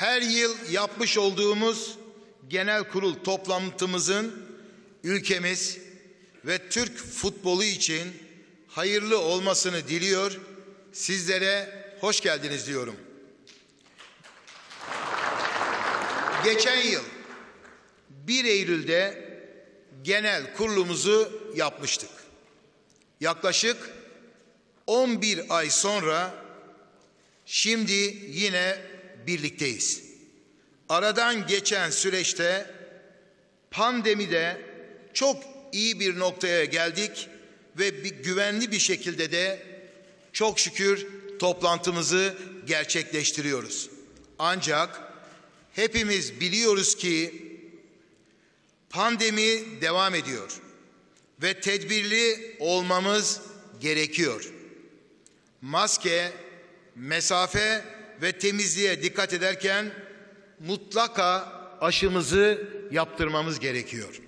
her yıl yapmış olduğumuz genel kurul toplantımızın ülkemiz ve Türk futbolu için hayırlı olmasını diliyor. Sizlere hoş geldiniz diyorum. Geçen yıl 1 Eylül'de genel kurulumuzu yapmıştık. Yaklaşık 11 ay sonra şimdi yine birlikteyiz. Aradan geçen süreçte pandemide çok iyi bir noktaya geldik ve bir güvenli bir şekilde de çok şükür toplantımızı gerçekleştiriyoruz. Ancak hepimiz biliyoruz ki pandemi devam ediyor ve tedbirli olmamız gerekiyor. Maske, mesafe ve temizliğe dikkat ederken mutlaka aşımızı yaptırmamız gerekiyor.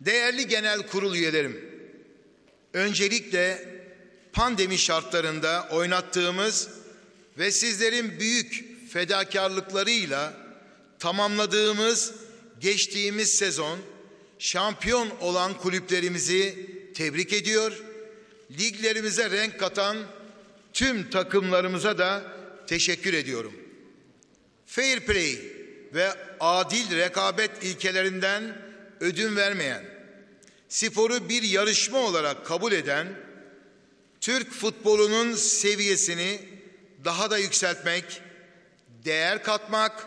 Değerli genel kurul üyelerim, öncelikle pandemi şartlarında oynattığımız ve sizlerin büyük fedakarlıklarıyla tamamladığımız geçtiğimiz sezon şampiyon olan kulüplerimizi tebrik ediyor. Liglerimize renk katan tüm takımlarımıza da teşekkür ediyorum. Fair play ve adil rekabet ilkelerinden ödün vermeyen, sporu bir yarışma olarak kabul eden, Türk futbolunun seviyesini daha da yükseltmek, değer katmak,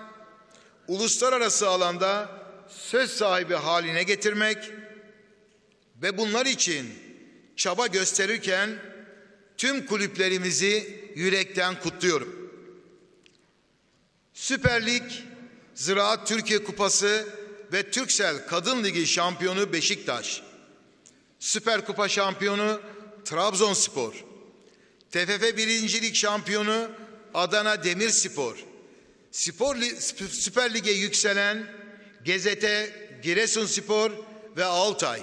uluslararası alanda söz sahibi haline getirmek ve bunlar için çaba gösterirken tüm kulüplerimizi yürekten kutluyorum. Süper Lig, Ziraat Türkiye Kupası ve Türksel Kadın Ligi şampiyonu Beşiktaş, Süper Kupa şampiyonu Trabzonspor, TFF 1. Lig şampiyonu Adana Demirspor, Spor Süper Lig'e yükselen Gezete, Giresunspor ve Altay,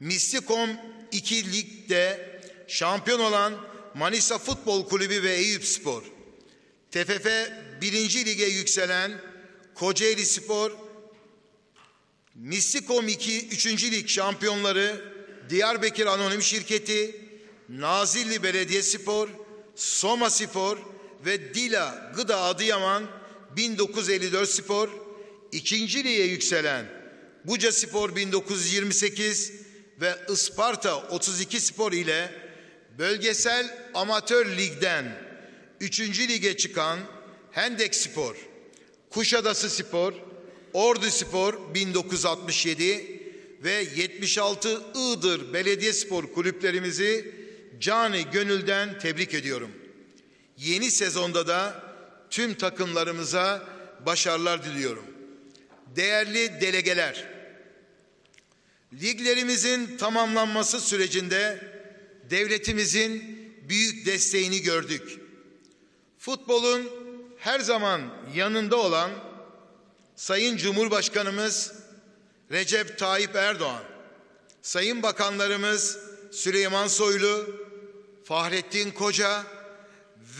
Mistikom 2 Lig'de şampiyon olan Manisa Futbol Kulübü ve Eyüpspor, TFF 1. Lig'e yükselen Kocaeli Spor, Mistikom 2 3. Lig şampiyonları Diyarbakır Anonim Şirketi, Nazilli Belediyespor, Soma Spor ve Dila Gıda Adıyaman 1954 Spor, ikinci lige yükselen Buca Spor 1928 ve Isparta 32 Spor ile bölgesel amatör ligden 3. lige çıkan Hendek Spor, Kuşadası Spor, Ordu Spor 1967 ve 76 Iğdır Belediyespor kulüplerimizi cani gönülden tebrik ediyorum. Yeni sezonda da tüm takımlarımıza başarılar diliyorum. Değerli delegeler, liglerimizin tamamlanması sürecinde devletimizin büyük desteğini gördük. Futbolun her zaman yanında olan Sayın Cumhurbaşkanımız Recep Tayyip Erdoğan, Sayın Bakanlarımız Süleyman Soylu, Fahrettin Koca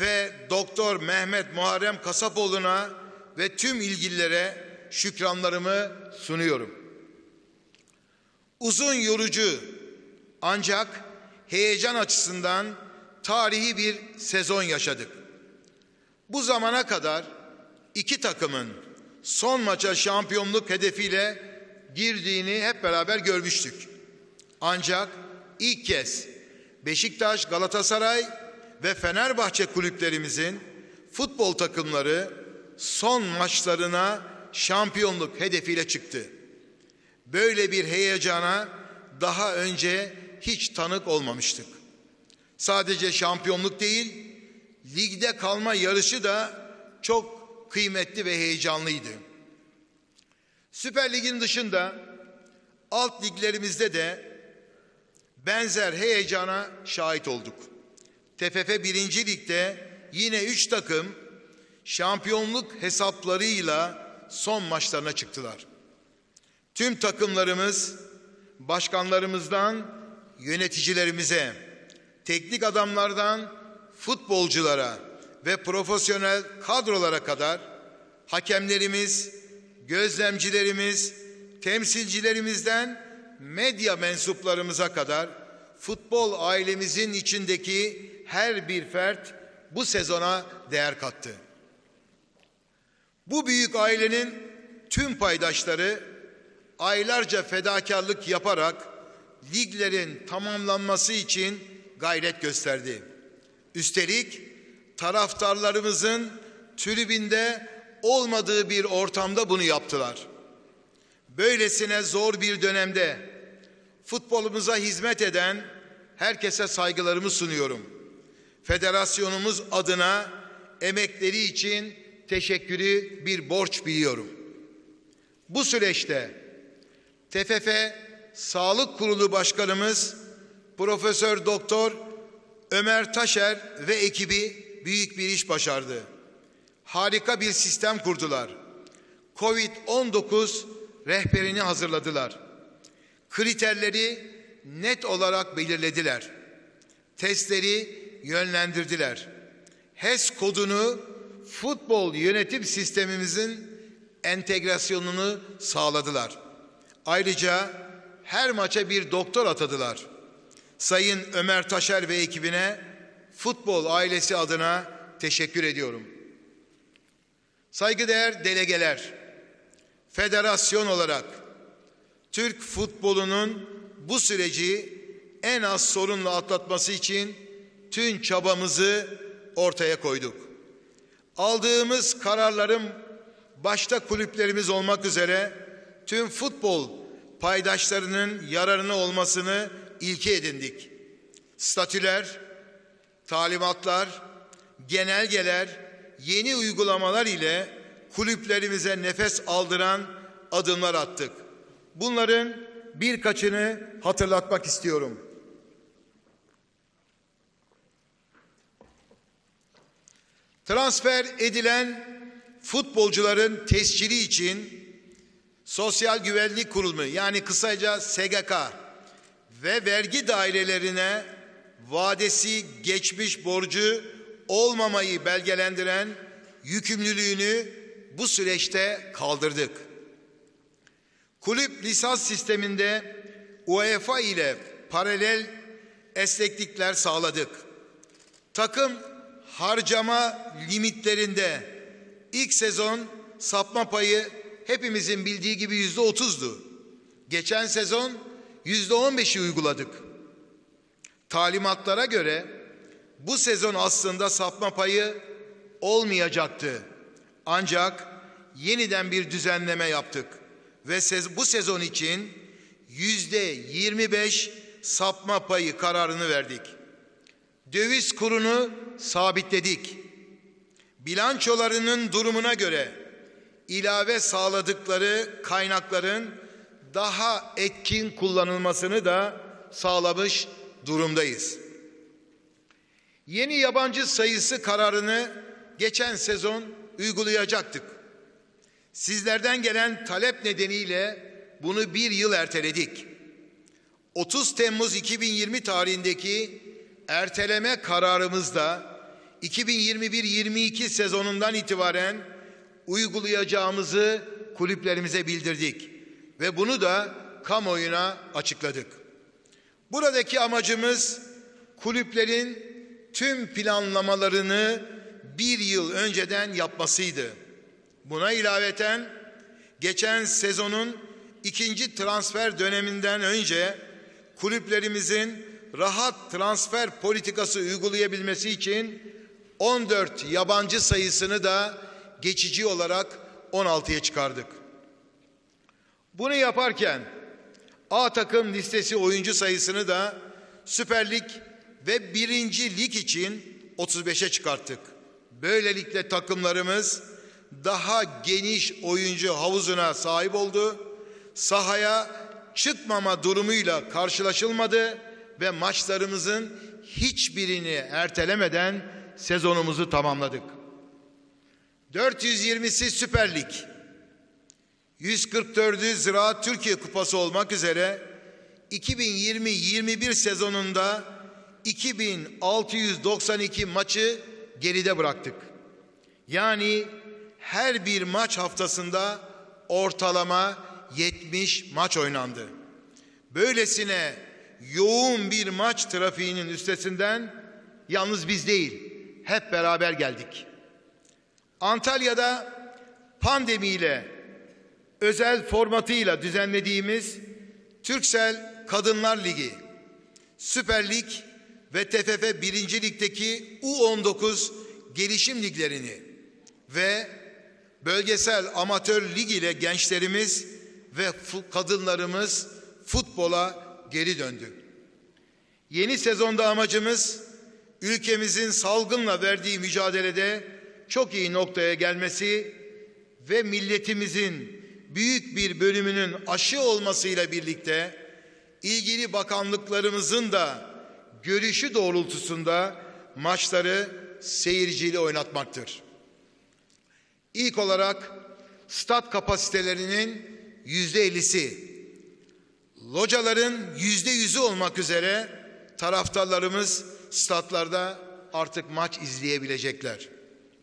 ve Doktor Mehmet Muharrem Kasapoğlu'na ve tüm ilgililere şükranlarımı sunuyorum. Uzun yorucu ancak heyecan açısından tarihi bir sezon yaşadık. Bu zamana kadar iki takımın son maça şampiyonluk hedefiyle girdiğini hep beraber görmüştük. Ancak ilk kez Beşiktaş, Galatasaray ve Fenerbahçe kulüplerimizin futbol takımları son maçlarına şampiyonluk hedefiyle çıktı. Böyle bir heyecana daha önce hiç tanık olmamıştık. Sadece şampiyonluk değil, ligde kalma yarışı da çok kıymetli ve heyecanlıydı. Süper Lig'in dışında alt liglerimizde de benzer heyecana şahit olduk. TFF 1. Lig'de yine üç takım şampiyonluk hesaplarıyla son maçlarına çıktılar. Tüm takımlarımız başkanlarımızdan yöneticilerimize, teknik adamlardan futbolculara ve profesyonel kadrolara kadar hakemlerimiz, gözlemcilerimiz, temsilcilerimizden medya mensuplarımıza kadar futbol ailemizin içindeki her bir fert bu sezona değer kattı. Bu büyük ailenin tüm paydaşları aylarca fedakarlık yaparak liglerin tamamlanması için gayret gösterdi. Üstelik taraftarlarımızın tribünde olmadığı bir ortamda bunu yaptılar. Böylesine zor bir dönemde futbolumuza hizmet eden herkese saygılarımı sunuyorum. Federasyonumuz adına emekleri için teşekkürü bir borç biliyorum. Bu süreçte TFF Sağlık Kurulu Başkanımız Profesör Doktor Ömer Taşer ve ekibi büyük bir iş başardı. Harika bir sistem kurdular. Covid-19 rehberini hazırladılar. Kriterleri net olarak belirlediler. Testleri yönlendirdiler. HES kodunu futbol yönetim sistemimizin entegrasyonunu sağladılar. Ayrıca her maça bir doktor atadılar. Sayın Ömer Taşer ve ekibine futbol ailesi adına teşekkür ediyorum. Saygıdeğer delegeler, federasyon olarak Türk futbolunun bu süreci en az sorunla atlatması için tüm çabamızı ortaya koyduk. Aldığımız kararların başta kulüplerimiz olmak üzere tüm futbol paydaşlarının yararına olmasını ilke edindik. Statüler, talimatlar, genelgeler, yeni uygulamalar ile kulüplerimize nefes aldıran adımlar attık. Bunların birkaçını hatırlatmak istiyorum. Transfer edilen futbolcuların tescili için Sosyal Güvenlik Kurumu yani kısaca SGK ve vergi dairelerine vadesi geçmiş borcu olmamayı belgelendiren yükümlülüğünü bu süreçte kaldırdık. Kulüp lisans sisteminde UEFA ile paralel esneklikler sağladık. Takım harcama limitlerinde ilk sezon sapma payı hepimizin bildiği gibi yüzde otuzdu. Geçen sezon yüzde on beşi uyguladık. Talimatlara göre bu sezon aslında sapma payı olmayacaktı. Ancak yeniden bir düzenleme yaptık ve bu sezon için yüzde yirmi beş sapma payı kararını verdik. Döviz kurunu sabitledik. Bilançolarının durumuna göre ilave sağladıkları kaynakların daha etkin kullanılmasını da sağlamış durumdayız. Yeni yabancı sayısı kararını geçen sezon uygulayacaktık. Sizlerden gelen talep nedeniyle bunu bir yıl erteledik. 30 Temmuz 2020 tarihindeki erteleme kararımızda 2021-22 sezonundan itibaren uygulayacağımızı kulüplerimize bildirdik ve bunu da kamuoyuna açıkladık. Buradaki amacımız kulüplerin tüm planlamalarını bir yıl önceden yapmasıydı. Buna ilaveten geçen sezonun ikinci transfer döneminden önce kulüplerimizin rahat transfer politikası uygulayabilmesi için 14 yabancı sayısını da geçici olarak 16'ya çıkardık. Bunu yaparken A takım listesi oyuncu sayısını da Süper Lig ve birinci lig için 35'e çıkarttık. Böylelikle takımlarımız daha geniş oyuncu havuzuna sahip oldu. Sahaya çıkmama durumuyla karşılaşılmadı ve maçlarımızın hiçbirini ertelemeden sezonumuzu tamamladık. 420'si Süper Lig, 144'ü Ziraat Türkiye Kupası olmak üzere 2020-21 sezonunda 2692 maçı geride bıraktık. Yani her bir maç haftasında ortalama 70 maç oynandı. Böylesine yoğun bir maç trafiğinin üstesinden yalnız biz değil, hep beraber geldik. Antalya'da pandemiyle özel formatıyla düzenlediğimiz Türksel Kadınlar Ligi, Süper Lig ve TFF 1. Lig'deki U19 gelişim liglerini ve bölgesel amatör lig ile gençlerimiz ve kadınlarımız futbola geri döndü. Yeni sezonda amacımız ülkemizin salgınla verdiği mücadelede çok iyi noktaya gelmesi ve milletimizin büyük bir bölümünün aşı olmasıyla birlikte ilgili bakanlıklarımızın da görüşü doğrultusunda maçları seyirciyle oynatmaktır. İlk olarak stat kapasitelerinin yüzde ellisi, locaların yüzde yüzü olmak üzere taraftarlarımız statlarda artık maç izleyebilecekler.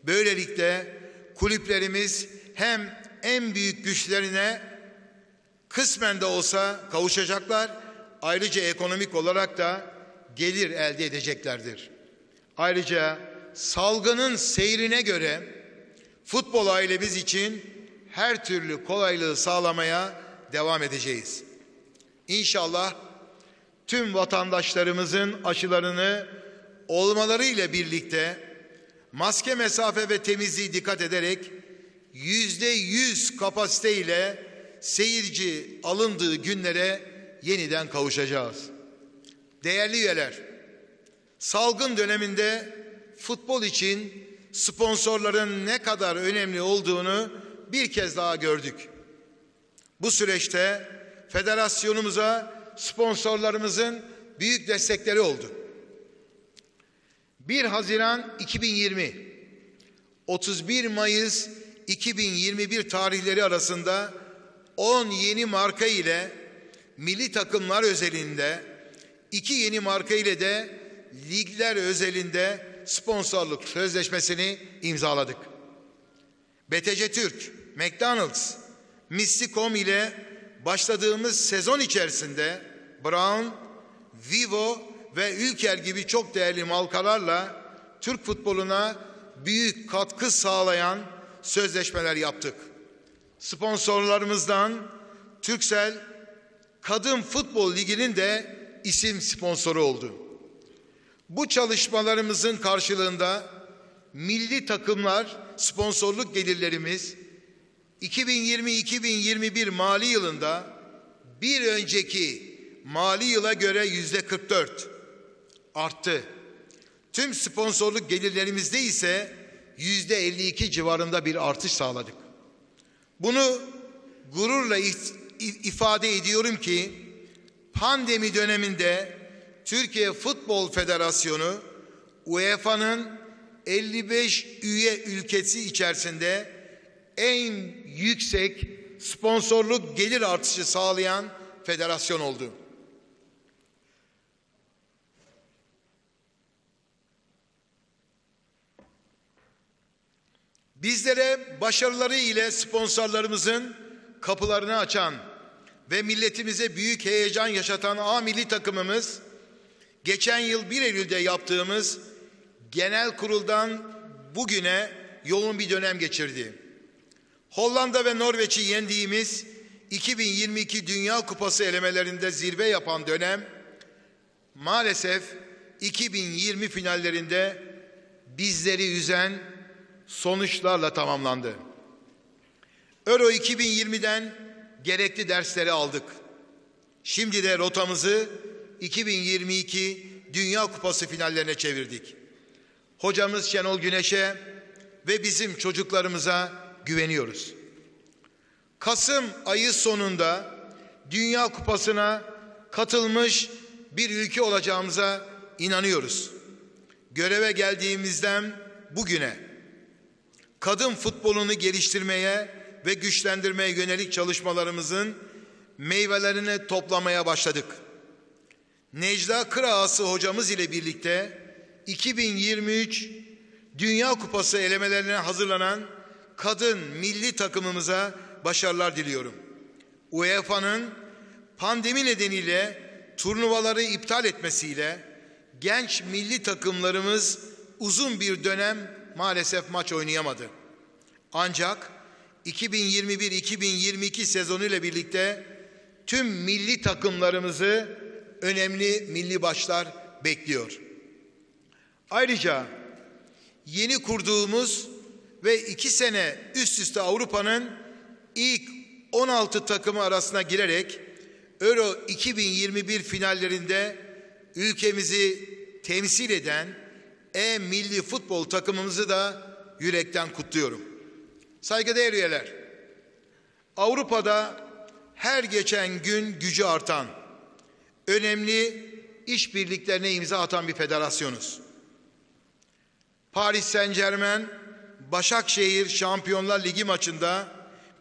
Böylelikle kulüplerimiz hem en büyük güçlerine kısmen de olsa kavuşacaklar. Ayrıca ekonomik olarak da gelir elde edeceklerdir. Ayrıca salgının seyrine göre futbol ailemiz için her türlü kolaylığı sağlamaya devam edeceğiz. İnşallah tüm vatandaşlarımızın aşılarını olmalarıyla birlikte maske mesafe ve temizliği dikkat ederek yüzde yüz kapasite ile seyirci alındığı günlere yeniden kavuşacağız. Değerli üyeler, salgın döneminde futbol için sponsorların ne kadar önemli olduğunu bir kez daha gördük. Bu süreçte federasyonumuza sponsorlarımızın büyük destekleri oldu. 1 Haziran 2020 31 Mayıs 2021 tarihleri arasında 10 yeni marka ile milli takımlar özelinde 2 yeni marka ile de ligler özelinde sponsorluk sözleşmesini imzaladık. BTC Türk, McDonald's, Missi.com ile başladığımız sezon içerisinde Brown, Vivo ve Ülker gibi çok değerli markalarla Türk futboluna büyük katkı sağlayan sözleşmeler yaptık. Sponsorlarımızdan Türksel Kadın Futbol Ligi'nin de isim sponsoru oldu. Bu çalışmalarımızın karşılığında milli takımlar sponsorluk gelirlerimiz 2020-2021 mali yılında bir önceki mali yıla göre yüzde 44 arttı. Tüm sponsorluk gelirlerimizde ise yüzde 52 civarında bir artış sağladık. Bunu gururla ifade ediyorum ki pandemi döneminde Türkiye Futbol Federasyonu UEFA'nın 55 üye ülkesi içerisinde en yüksek sponsorluk gelir artışı sağlayan federasyon oldu. Bizlere başarıları ile sponsorlarımızın kapılarını açan ve milletimize büyük heyecan yaşatan A milli takımımız geçen yıl 1 Eylül'de yaptığımız genel kuruldan bugüne yoğun bir dönem geçirdi. Hollanda ve Norveç'i yendiğimiz 2022 Dünya Kupası elemelerinde zirve yapan dönem maalesef 2020 finallerinde bizleri üzen sonuçlarla tamamlandı. Euro 2020'den gerekli dersleri aldık. Şimdi de rotamızı 2022 Dünya Kupası finallerine çevirdik. Hocamız Şenol Güneş'e ve bizim çocuklarımıza güveniyoruz. Kasım ayı sonunda Dünya Kupası'na katılmış bir ülke olacağımıza inanıyoruz. Göreve geldiğimizden bugüne kadın futbolunu geliştirmeye ve güçlendirmeye yönelik çalışmalarımızın meyvelerini toplamaya başladık. Necla Kıraası hocamız ile birlikte 2023 Dünya Kupası elemelerine hazırlanan kadın milli takımımıza başarılar diliyorum. UEFA'nın pandemi nedeniyle turnuvaları iptal etmesiyle genç milli takımlarımız uzun bir dönem maalesef maç oynayamadı. Ancak 2021-2022 sezonu ile birlikte tüm milli takımlarımızı önemli milli başlar bekliyor. Ayrıca yeni kurduğumuz ve iki sene üst üste Avrupa'nın ilk 16 takımı arasına girerek Euro 2021 finallerinde ülkemizi temsil eden E milli futbol takımımızı da yürekten kutluyorum. Saygıdeğer üyeler, Avrupa'da her geçen gün gücü artan, önemli işbirliklerine imza atan bir federasyonuz. Paris Saint Germain, Başakşehir Şampiyonlar Ligi maçında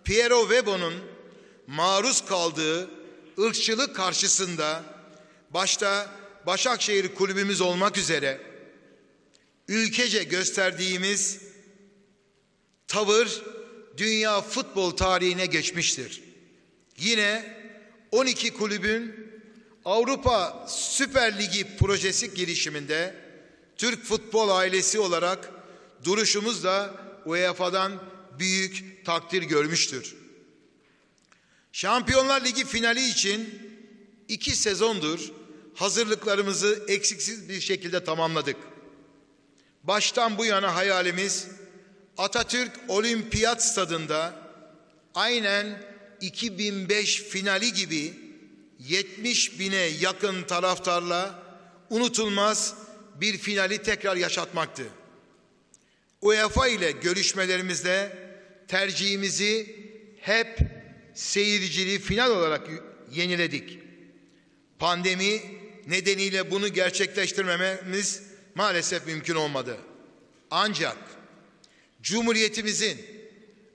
Piero Webo'nun maruz kaldığı ırkçılık karşısında başta Başakşehir kulübümüz olmak üzere ülkece gösterdiğimiz tavır dünya futbol tarihine geçmiştir. Yine 12 kulübün Avrupa Süper Ligi projesi girişiminde Türk futbol ailesi olarak duruşumuz da UEFA'dan büyük takdir görmüştür. Şampiyonlar Ligi finali için iki sezondur hazırlıklarımızı eksiksiz bir şekilde tamamladık. Baştan bu yana hayalimiz Atatürk Olimpiyat Stadında aynen 2005 finali gibi 70 bine yakın taraftarla unutulmaz bir finali tekrar yaşatmaktı. UEFA ile görüşmelerimizde tercihimizi hep seyircili final olarak yeniledik. Pandemi nedeniyle bunu gerçekleştirmememiz maalesef mümkün olmadı. Ancak Cumhuriyetimizin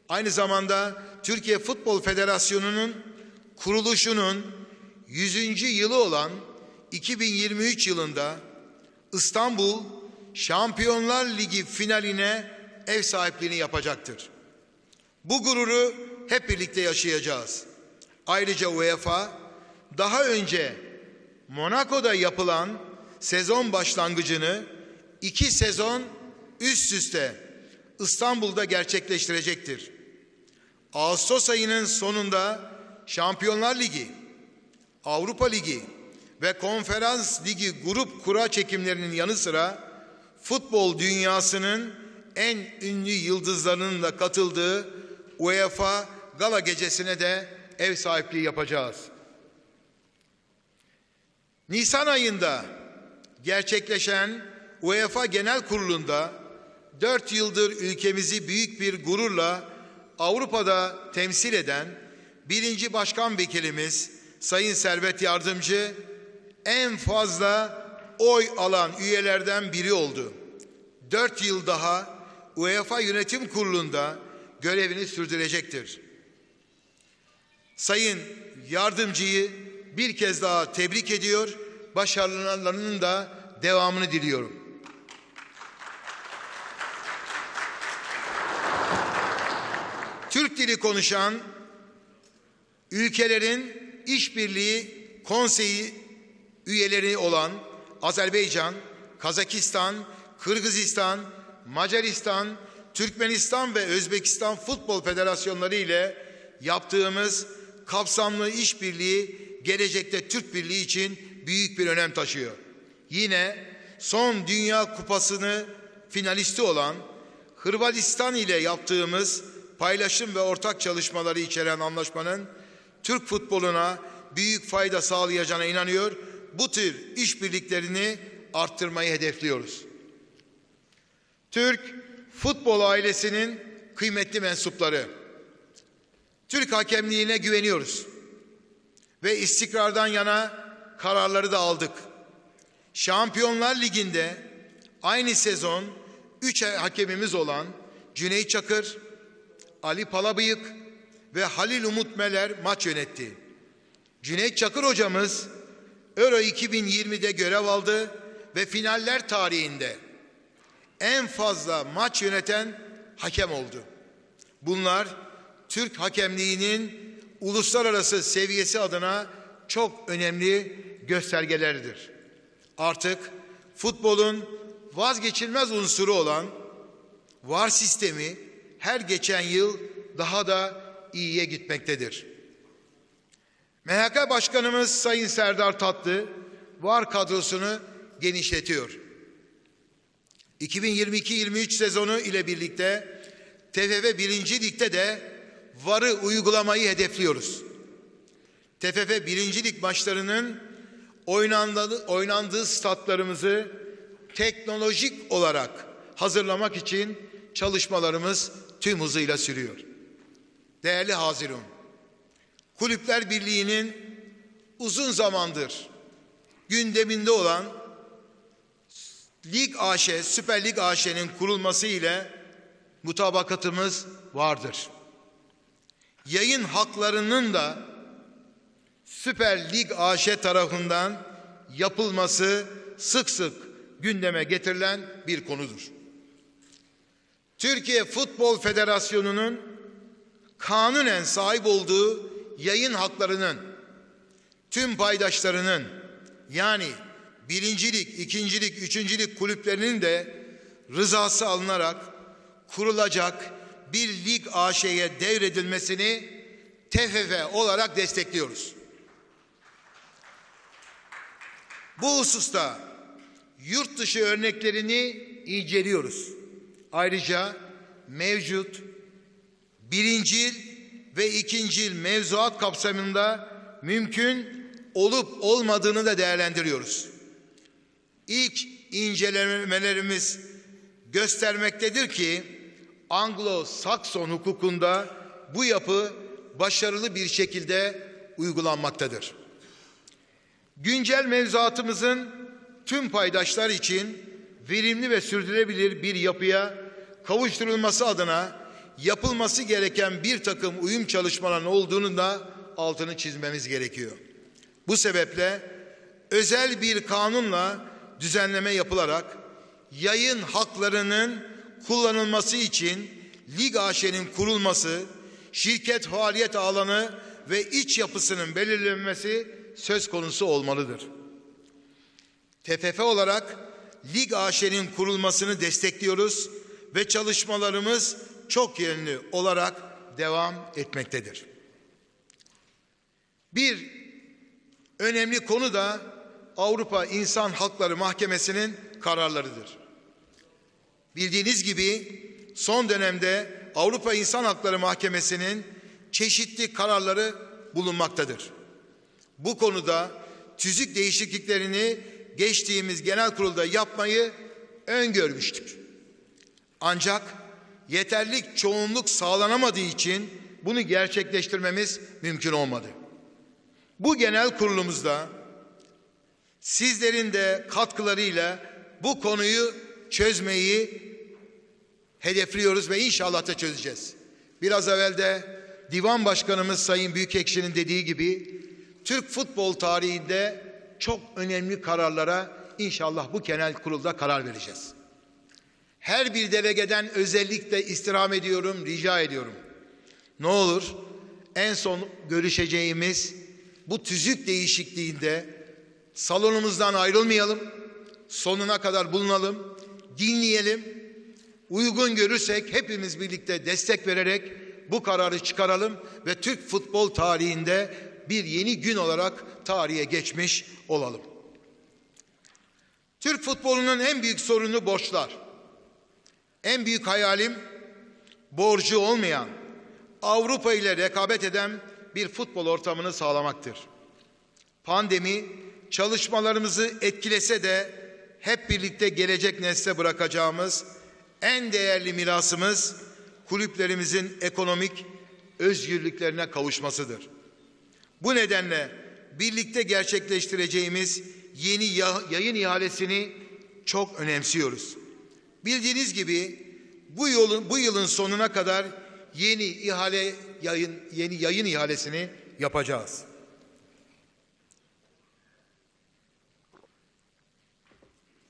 aynı zamanda Türkiye Futbol Federasyonu'nun kuruluşunun 100. yılı olan 2023 yılında İstanbul Şampiyonlar Ligi finaline ev sahipliğini yapacaktır. Bu gururu hep birlikte yaşayacağız. Ayrıca UEFA daha önce Monaco'da yapılan sezon başlangıcını iki sezon üst üste İstanbul'da gerçekleştirecektir. Ağustos ayının sonunda Şampiyonlar Ligi, Avrupa Ligi ve Konferans Ligi grup kura çekimlerinin yanı sıra futbol dünyasının en ünlü yıldızlarının da katıldığı UEFA Gala Gecesi'ne de ev sahipliği yapacağız. Nisan ayında gerçekleşen UEFA Genel Kurulu'nda dört yıldır ülkemizi büyük bir gururla Avrupa'da temsil eden birinci başkan vekilimiz Sayın Servet Yardımcı en fazla oy alan üyelerden biri oldu. Dört yıl daha UEFA Yönetim Kurulu'nda görevini sürdürecektir. Sayın Yardımcıyı bir kez daha tebrik ediyor, başarılarının da devamını diliyorum. Türk dili konuşan ülkelerin işbirliği konseyi üyeleri olan Azerbaycan, Kazakistan, Kırgızistan, Macaristan, Türkmenistan ve Özbekistan Futbol Federasyonları ile yaptığımız kapsamlı işbirliği gelecekte Türk Birliği için büyük bir önem taşıyor. Yine son Dünya Kupası'nı finalisti olan Hırvatistan ile yaptığımız paylaşım ve ortak çalışmaları içeren anlaşmanın Türk futboluna büyük fayda sağlayacağına inanıyor. Bu tür işbirliklerini arttırmayı hedefliyoruz. Türk futbol ailesinin kıymetli mensupları. Türk hakemliğine güveniyoruz. Ve istikrardan yana kararları da aldık. Şampiyonlar Ligi'nde aynı sezon 3 hakemimiz olan Cüneyt Çakır, Ali Palabıyık ve Halil Umut Meler maç yönetti. Cüneyt Çakır hocamız Euro 2020'de görev aldı ve finaller tarihinde en fazla maç yöneten hakem oldu. Bunlar Türk hakemliğinin uluslararası seviyesi adına çok önemli göstergeleridir. Artık futbolun vazgeçilmez unsuru olan VAR sistemi her geçen yıl daha da iyiye gitmektedir. MHK Başkanımız Sayın Serdar Tatlı VAR kadrosunu genişletiyor. 2022-23 sezonu ile birlikte TFF 1. Lig'de de VAR'ı uygulamayı hedefliyoruz. TFF 1. Lig maçlarının oynandığı, oynandığı statlarımızı teknolojik olarak hazırlamak için çalışmalarımız tüm hızıyla sürüyor. Değerli Hazirun, Kulüpler Birliği'nin uzun zamandır gündeminde olan Lig AŞ, Süper Lig AŞ'nin kurulması ile mutabakatımız vardır. Yayın haklarının da Süper Lig AŞ tarafından yapılması sık sık gündeme getirilen bir konudur. Türkiye Futbol Federasyonu'nun kanunen sahip olduğu yayın haklarının tüm paydaşlarının yani birincilik, ikincilik, üçüncülük kulüplerinin de rızası alınarak kurulacak bir lig AŞ'ye devredilmesini TFF olarak destekliyoruz. Bu hususta yurt dışı örneklerini inceliyoruz. Ayrıca mevcut birincil ve ikincil mevzuat kapsamında mümkün olup olmadığını da değerlendiriyoruz. İlk incelemelerimiz göstermektedir ki Anglo-Sakson hukukunda bu yapı başarılı bir şekilde uygulanmaktadır. Güncel mevzuatımızın tüm paydaşlar için verimli ve sürdürülebilir bir yapıya kavuşturulması adına yapılması gereken bir takım uyum çalışmalarının olduğunu da altını çizmemiz gerekiyor. Bu sebeple özel bir kanunla düzenleme yapılarak yayın haklarının kullanılması için Lig AŞ'nin kurulması, şirket faaliyet alanı ve iç yapısının belirlenmesi söz konusu olmalıdır. TFF olarak Lig AŞ'nin kurulmasını destekliyoruz ve çalışmalarımız çok yönlü olarak devam etmektedir. Bir önemli konu da Avrupa İnsan Hakları Mahkemesi'nin kararlarıdır. Bildiğiniz gibi son dönemde Avrupa İnsan Hakları Mahkemesi'nin çeşitli kararları bulunmaktadır. Bu konuda tüzük değişikliklerini geçtiğimiz genel kurulda yapmayı öngörmüştük. Ancak yeterlik çoğunluk sağlanamadığı için bunu gerçekleştirmemiz mümkün olmadı. Bu genel kurulumuzda sizlerin de katkılarıyla bu konuyu çözmeyi hedefliyoruz ve inşallah da çözeceğiz. Biraz evvel de Divan Başkanımız Sayın Büyükekşi'nin dediği gibi Türk futbol tarihinde çok önemli kararlara inşallah bu genel kurulda karar vereceğiz. Her bir delegeden özellikle istirham ediyorum, rica ediyorum. Ne olur en son görüşeceğimiz bu tüzük değişikliğinde salonumuzdan ayrılmayalım. Sonuna kadar bulunalım, dinleyelim. Uygun görürsek hepimiz birlikte destek vererek bu kararı çıkaralım ve Türk futbol tarihinde bir yeni gün olarak tarihe geçmiş olalım. Türk futbolunun en büyük sorunu borçlar. En büyük hayalim borcu olmayan, Avrupa ile rekabet eden bir futbol ortamını sağlamaktır. Pandemi çalışmalarımızı etkilese de hep birlikte gelecek nesle bırakacağımız en değerli mirasımız kulüplerimizin ekonomik özgürlüklerine kavuşmasıdır. Bu nedenle birlikte gerçekleştireceğimiz yeni yayın ihalesini çok önemsiyoruz. Bildiğiniz gibi bu yolun bu yılın sonuna kadar yeni ihale yayın yeni yayın ihalesini yapacağız.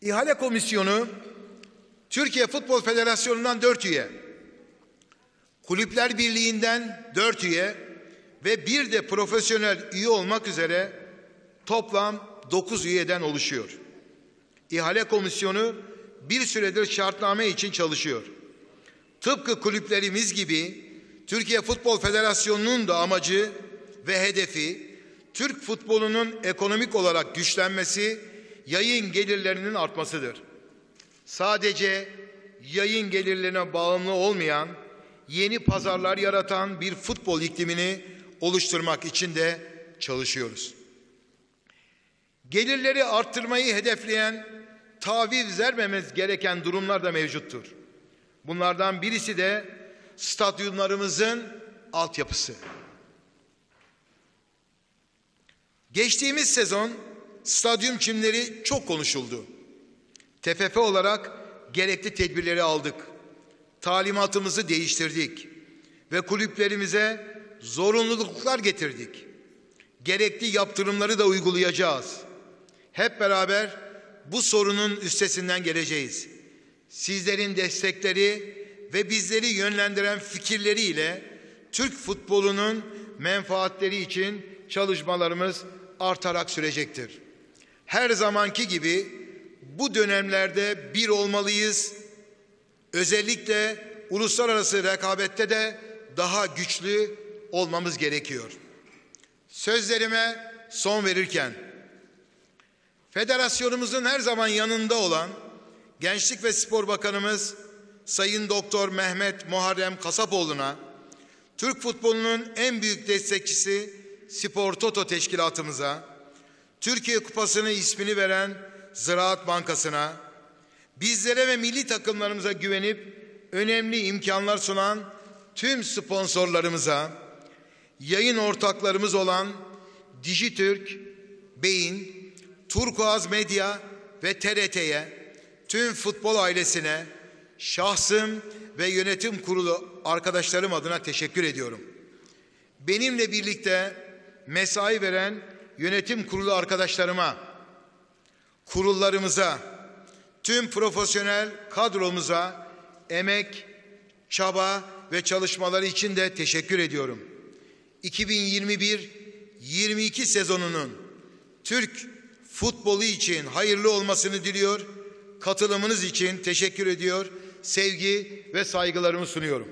İhale komisyonu Türkiye Futbol Federasyonu'ndan 4 üye, Kulüpler Birliği'nden 4 üye ve bir de profesyonel üye olmak üzere toplam 9 üyeden oluşuyor. İhale komisyonu bir süredir şartname için çalışıyor. Tıpkı kulüplerimiz gibi Türkiye Futbol Federasyonu'nun da amacı ve hedefi Türk futbolunun ekonomik olarak güçlenmesi, yayın gelirlerinin artmasıdır. Sadece yayın gelirlerine bağımlı olmayan, yeni pazarlar yaratan bir futbol iklimini oluşturmak için de çalışıyoruz. Gelirleri arttırmayı hedefleyen, taviz vermemiz gereken durumlar da mevcuttur. Bunlardan birisi de stadyumlarımızın altyapısı. Geçtiğimiz sezon stadyum çimleri çok konuşuldu. TFF olarak gerekli tedbirleri aldık. Talimatımızı değiştirdik ve kulüplerimize zorunluluklar getirdik. Gerekli yaptırımları da uygulayacağız. Hep beraber bu sorunun üstesinden geleceğiz. Sizlerin destekleri ve bizleri yönlendiren fikirleriyle Türk futbolunun menfaatleri için çalışmalarımız artarak sürecektir. Her zamanki gibi bu dönemlerde bir olmalıyız. Özellikle uluslararası rekabette de daha güçlü olmamız gerekiyor. Sözlerime son verirken federasyonumuzun her zaman yanında olan Gençlik ve Spor Bakanımız Sayın Doktor Mehmet Muharrem Kasapoğlu'na Türk futbolunun en büyük destekçisi Spor Toto Teşkilatımıza, Türkiye Kupası'nı ismini veren Ziraat Bankası'na, bizlere ve milli takımlarımıza güvenip önemli imkanlar sunan tüm sponsorlarımıza, yayın ortaklarımız olan Dijitürk, Beyin, Turkuaz Medya ve TRT'ye, tüm futbol ailesine, şahsım ve yönetim kurulu arkadaşlarım adına teşekkür ediyorum. Benimle birlikte mesai veren yönetim kurulu arkadaşlarıma, kurullarımıza, tüm profesyonel kadromuza emek, çaba ve çalışmaları için de teşekkür ediyorum. 2021-22 sezonunun Türk futbolu için hayırlı olmasını diliyor. Katılımınız için teşekkür ediyor. Sevgi ve saygılarımı sunuyorum.